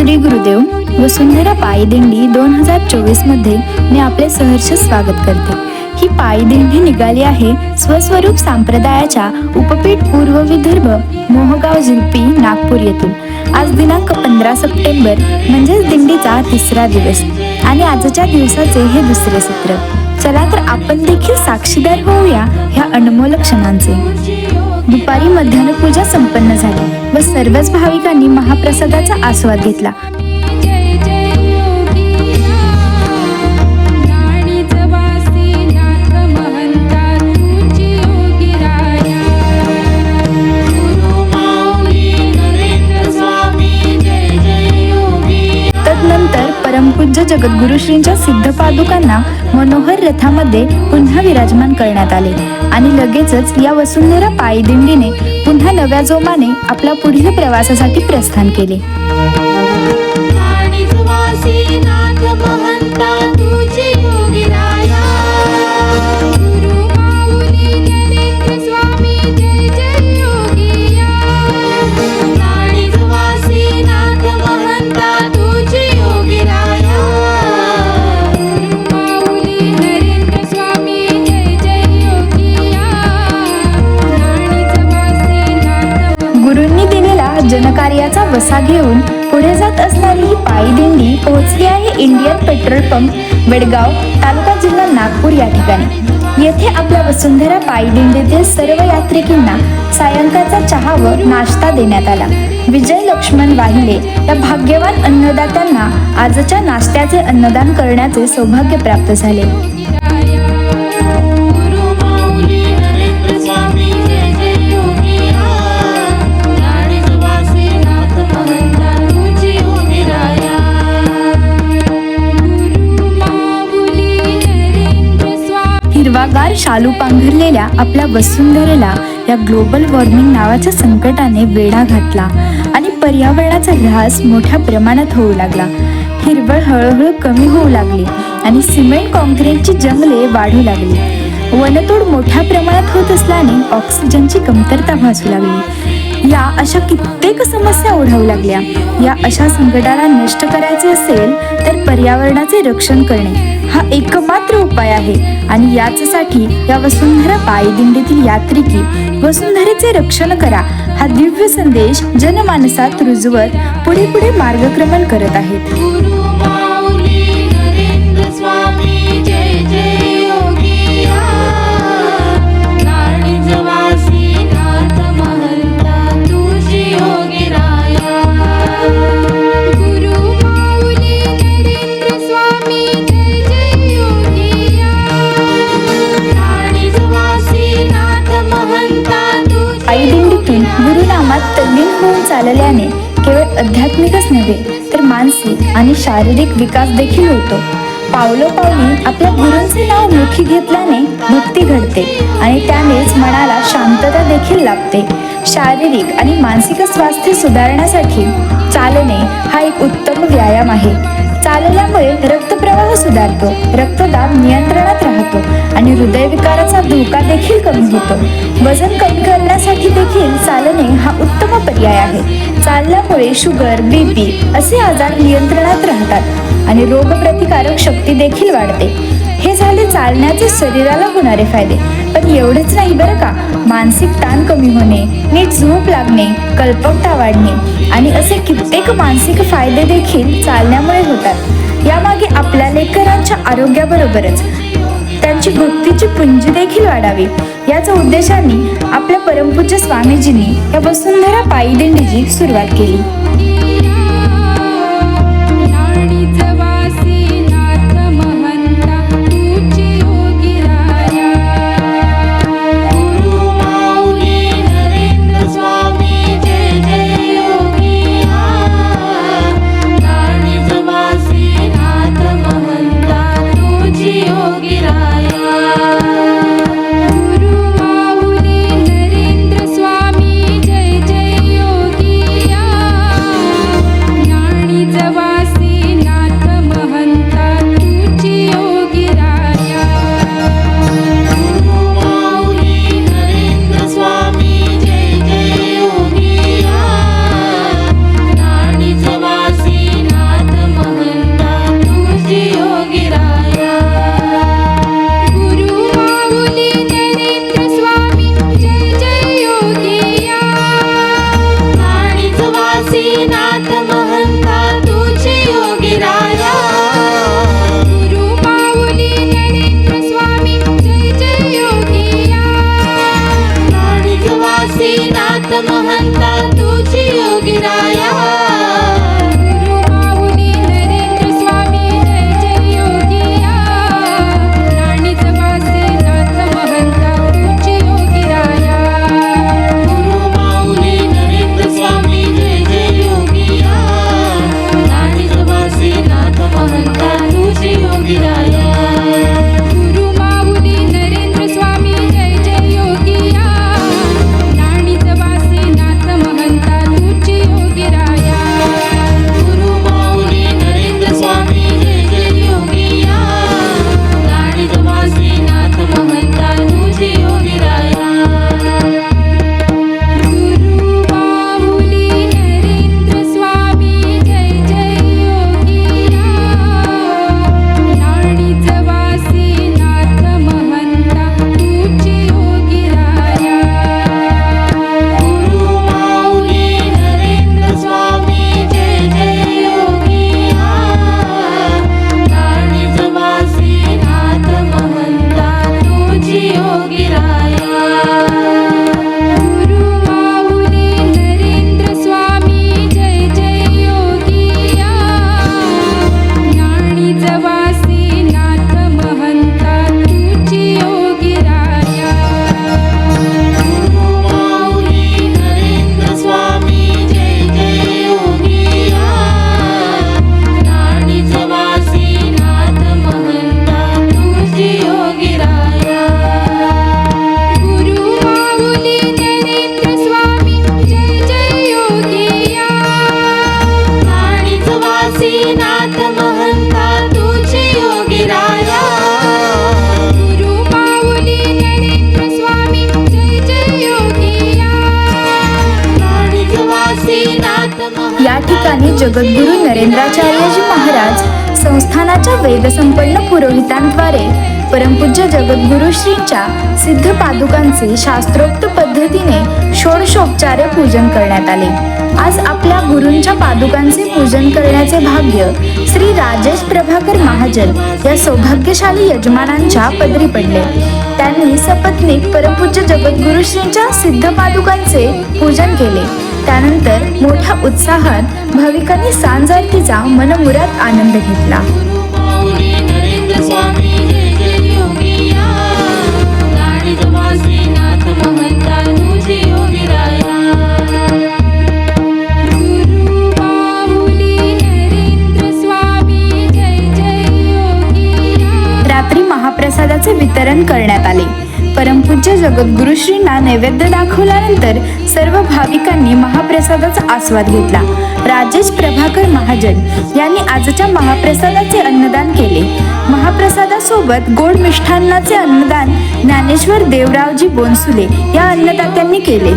श्री गुरुदेव वसुंधरा पायदिंडी दोन हजार चोवीसमध्ये मी आपले सहर्ष स्वागत करते. ही पायदिंडी निघाली आहे स्वस्वरूप संप्रदायाच्या उपपीठ पूर्व विदर्भ मोहगाव झुलपी नागपूर येथून. आज दिनांक पंधरा सप्टेंबर म्हणजेच दिंडीचा तिसरा दिवस आणि आजच्या दिवसाचे हे दुसरे सत्र. चला तर आपण देखील साक्षीदार होऊया ह्या अनमोल क्षणांचे. दुपारी मध्यान्ह पूजा संपन्न झाली व सर्वच भाविकांनी महाप्रसादाचा आस्वाद घेतला. पूज्य जगद्गुरु श्रींच्या सिद्ध पादुकांना मनोहर रथामध्ये पुन्हा विराजमान करण्यात आले. आणि लगेचच या वसुंधरा पायदिंडीने पुन्हा नव्या जोमाने आपल्या पुढील प्रवासासाठी प्रस्थान केले. वसा घेऊन पुढे जात असणारी ही पायी दिंडी पोहोचली आहे Indian petrol pump Bedgaon taluka जिल्हा नागपूर या ठिकाणी. येथे आपल्या वसुंधरा पायी दिंडीतील सर्व यात्रिकींना सायंकाळचा चहा व नाश्ता देण्यात आला. विजय लक्ष्मण वाहिले या भाग्यवान अन्नदात्यांना आजच्या नाश्त्याचे अन्नदान करण्याचे सौभाग्य प्राप्त झाले. शालू पांघरलेल्या आपल्या वसुंधरेला या ग्लोबल वॉर्मिंग नावाच्या संकटाने वेढा घातला आणि पर्यावरणाचा ऱ्हास मोठ्या प्रमाणात होऊ लागला. हिरवळ हळूहळू कमी होऊ लागली आणि सिमेंट कॉन्क्रीटची जंगले वाढू लागली. वनतोड मोठ्या प्रमाणात होत असल्याने ऑक्सिजनची कमतरता भासू लागली. या अशा कित्येक समस्या ओढावू लागल्या. या अशा संकटाला नष्ट करायचे असेल तर पर्यावरणाचे रक्षण करणे हा एकमात्र उपाय आहे. आणि याचसाठी या वसुंधरा पायदिंडीतील यात्रिकी वसुंधरेचे रक्षण करा हा दिव्य संदेश जनमानसात रुजवत पुढे पुढे मार्गक्रमण करत आहेत. आध्यात्मिकच नव्हे तर मानसिक आणि शारीरिक विकास देखील होतो. पावलोपावली आपल्या गुरूंचे नाव मुखी घेतल्याने भक्ती घडते आणि त्यानेच मनाला शांतता देखील लाभते. शारीरिक आणि मानसिक स्वास्थ्य सुधारण्यासाठी चालणे हा एक उत्तम व्यायाम आहे. चालल्यामुळे रक्तप्रवाह सुधारतो रक्तदाब नियंत्रणात राहतो. आणि हृदयविकाराचा धोका देखील कमी होतो वजन कमी करण्यासाठी देखील चालणे हा उत्तम पर्याय आहे. चालल्यामुळे शुगर बीपी असे आजार नियंत्रणात राहतात आणि रोगप्रतिकारक शक्ती देखील वाढते. हे झाले चालण्याचे शरीराला होणारे फायदे. पण एवढेच नाही बरं का? मानसिक ताण कमी होणे नीट झोप लागणे कल्पकता वाढणे आणि असे कित्येक मानसिक फायदे देखील चालण्यामुळे होतात. यामागे आपल्या लेकरांच्या आरोग्याबरोबरच त्यांची भक्तीची पुंजी देखील वाढावी. याच उद्देशाने आपल्या परमपूज्य स्वामीजींनी या वसुंधरा पायी दिंडीची सुरुवात केली. जगद्गुरु नरेंद्राचार्यजी महाराज संस्थानाच्या वेदसंपन्न पुरोहितांद्वारे परमपूज्य जगद्गुरु श्रींच्या सिद्ध पादुकांचे शास्त्रोक्त पद्धतीने षोडशोपचार्य पूजन करण्यात आले. आज आपल्या गुरूंच्या पादुकांचे पूजन करण्याचे भाग्य श्री राजेश प्रभाकर महाजन या सौभाग्यशाली यजमानांच्या पदरी पडले. त्यांनी सपत्नीक परमपूज्य जगद्गुरुश्रींच्या सिद्ध पादुकांचे पूजन केले. त्यानंतर मोठ्या उत्साहात भाविकांनी सांजारतीचा मनमुरात आनंद घेतला. जगद्गुरुश्रींना नैवेद्य दाखवल्यानंतर सर्व भाविकांनी महाप्रसादाचा आस्वाद घेतला. राजेश प्रभाकर महाजन यांनी आजच्या महाप्रसादाचे अन्नदान केले. महाप्रसादासोबत गोड मिष्ठान्नाचे अन्नदान ज्ञानेश्वर देवरावजी बोनसुले या अन्नदात्यांनी केले.